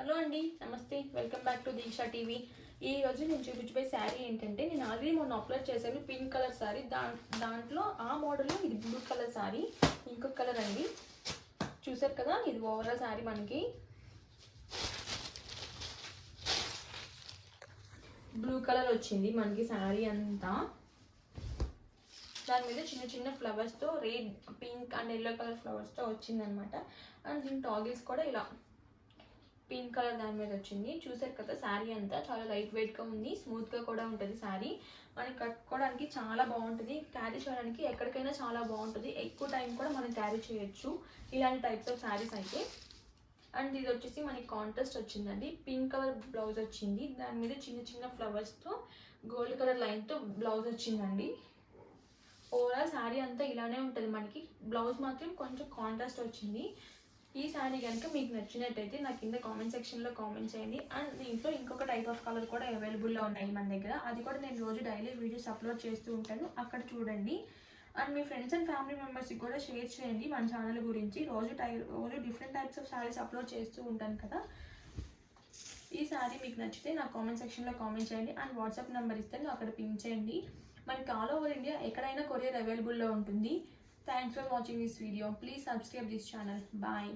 Hello అండి నమస్తే. Welcome back to Deeksha TV. ఈ రోజు నేను చూపించబోయే శారీ ఏంటంటే నేను ఆల్రెడీ మొన్న అప్లోడ్ చేశాను పింక్ కలర్ శారీ. దా దాంట్లో ఆ మోడల్లో ఇది బ్లూ కలర్ శారీ ఇంకొక కలర్ అండి. చూసారు కదా ఇది ఓవరాల్ శారీ మనకి. బ్లూ కలర్ వచ్చింది మనకి శారీ అంతా. దాని మీద చిన్న చిన్న ఫ్లవర్స్తో red pink and yellow colour ఫ్లవర్స్తో వచ్చిందనమాట. అండ్ దీని టాగిల్స్ కూడా ఇలా పింక్ కలర్ దాని మీద వచ్చింది. చూసారు కదా శారీ అంతా చాలా లైట్ వెయిట్గా ఉంది. స్మూత్గా కూడా ఉంటుంది శారీ. మనకి కట్టుకోవడానికి చాలా బాగుంటుంది. క్యారీ చేయడానికి ఎక్కడికైనా చాలా బాగుంటుంది. ఎక్కువ టైం కూడా మనం క్యారీ చేయొచ్చు. ఇలాంటి టైప్స్ ఆఫ్ శారీస్ అయితే. అండ్ ఇది వచ్చేసి మనకి కాంట్రాస్ట్ వచ్చిందండి. పింక్ కలర్ బ్లౌజ్ వచ్చింది. దాని మీద చిన్న చిన్న ఫ్లవర్స్తో గోల్డ్ కలర్ లైన్తో బ్లౌజ్ వచ్చిందండి. ఓవరాల్ శారీ అంతా ఇలానే ఉంటుంది మనకి. బ్లౌజ్ మాత్రం కొంచెం కాంట్రాస్ట్ వచ్చింది. ఈ శారీ కనుక మీకు నచ్చినట్టయితే నాకు కింద కామెంట్ సెక్షన్లో కామెంట్ చేయండి. అండ్ దీంట్లో ఇంకొక టైప్ ఆఫ్ కలర్ కూడా అవైలబుల్లో ఉన్నాయి మన దగ్గర. అది కూడా నేను రోజు డైలీ వీడియోస్ అప్లోడ్ చేస్తూ ఉంటాను. అక్కడ చూడండి. అండ్ మీ ఫ్రెండ్స్ అండ్ ఫ్యామిలీ మెంబర్స్కి కూడా షేర్ చేయండి మన ఛానల్ గురించి. రోజు టై రోజు different types of saris upload చేస్తూ ఉంటాను కదా. ఈ శారీ మీకు నచ్చితే నా కామెంట్ సెక్షన్లో కామెంట్ చేయండి. అండ్ వాట్సాప్ నెంబర్ ఇస్తాను అక్కడ పింక్ చేయండి. మనకి ఆల్ ఓవర్ ఇండియా ఎక్కడైనా కొరియర్ అవైలబుల్లో ఉంటుంది. Thanks for watching this video please subscribe this channel bye